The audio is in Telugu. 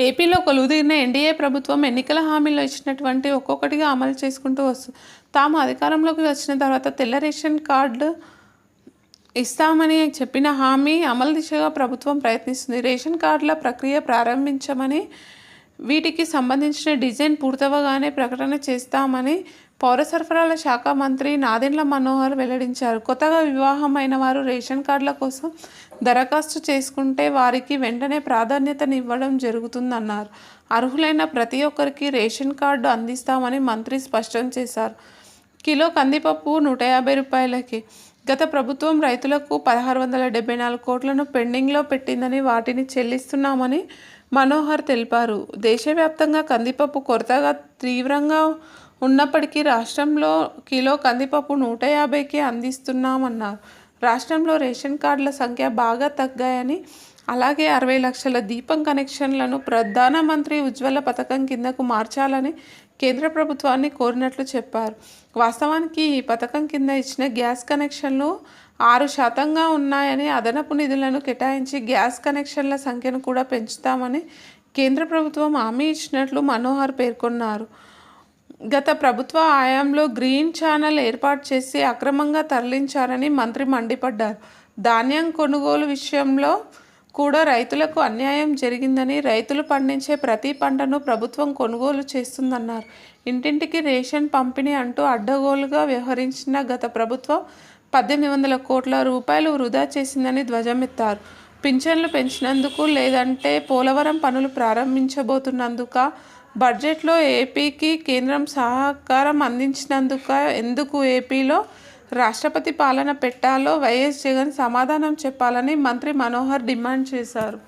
ఏపీలో కొలువుదీరిన ఎన్డీఏ ప్రభుత్వం ఎన్నికల హామీలో ఇచ్చినటువంటి ఒక్కొక్కటిగా అమలు చేసుకుంటూ వస్తుంది తాము అధికారంలోకి వచ్చిన తర్వాత తెల్ల రేషన్ కార్డు ఇస్తామని చెప్పిన హామీ అమలు దిశగా ప్రభుత్వం ప్రయత్నిస్తుంది. రేషన్ కార్డుల ప్రక్రియ ప్రారంభించమని వీటికి సంబంధించిన డిజైన్ పూర్తవగానే ప్రకటన చేస్తామని పౌర సరఫరాల శాఖ మంత్రి నాదెండ్ల మనోహర్ వెల్లడించారు. కొత్తగా వివాహమైన వారు రేషన్ కార్డుల కోసం దరఖాస్తు చేసుకుంటే వారికి వెంటనే ప్రాధాన్యతనివ్వడం జరుగుతుందన్నారు. అర్హులైన ప్రతి ఒక్కరికి రేషన్ కార్డు అందిస్తామని మంత్రి స్పష్టం చేశారు. కిలో కందిపప్పు నూట యాభై రూపాయలకి. గత ప్రభుత్వం రైతులకు పదహారు వందల డెబ్బై నాలుగు కోట్లను పెండింగ్లో పెట్టిందని వాటిని చెల్లిస్తున్నామని మనోహర్ తెలిపారు. దేశవ్యాప్తంగా కందిపప్పు కొరతగా తీవ్రంగా ఉన్నప్పటికీ రాష్ట్రంలో కిలో కందిపప్పు నూట యాభైకి అందిస్తున్నామన్నారు. రాష్ట్రంలో రేషన్ కార్డుల సంఖ్య బాగా తగ్గాయని అలాగే అరవై లక్షల దీపం కనెక్షన్లను ప్రధానమంత్రి ఉజ్వల పథకం కిందకు మార్చాలని కేంద్ర ప్రభుత్వాన్ని కోరినట్లు చెప్పారు. వాస్తవానికి ఈ పథకం కింద ఇచ్చిన గ్యాస్ కనెక్షన్లు ఆరు శాతంగా ఉన్నాయని అదనపు నిధులను కేటాయించి గ్యాస్ కనెక్షన్ల సంఖ్యను కూడా పెంచుతామని కేంద్ర ప్రభుత్వం హామీ ఇచ్చినట్లు మనోహర్ పేర్కొన్నారు. గత ప్రభుత్వ హయాంలో గ్రీన్ ఛానల్ ఏర్పాటు చేసి అక్రమంగా తరలించారని మంత్రి మండిపడ్డారు. ధాన్యం కొనుగోలు విషయంలో కూడా రైతులకు అన్యాయం జరిగిందని రైతులు పండించే ప్రతి పంటను ప్రభుత్వం కొనుగోలు చేస్తుందన్నారు. ఇంటింటికి రేషన్ పంపిణీ అంటూ అడ్డగోలుగా వ్యవహరించిన గత ప్రభుత్వం పద్దెనిమిది వందల కోట్ల రూపాయలు వృధా చేసిందని ధ్వజమెత్తారు. పింఛన్లు పెంచినందుకు లేదంటే పోలవరం పనులు ప్రారంభించబోతున్నందుక బడ్జెట్లో ఏపీకి కేంద్రం సహకారం అందించినందుక ఎందుకు ఏపీలో రాష్ట్రపతి పాలన పెట్టాలో వైఎస్ జగన్ సమాధానం చెప్పాలని మంత్రి మనోహర్ డిమాండ్ చేశారు.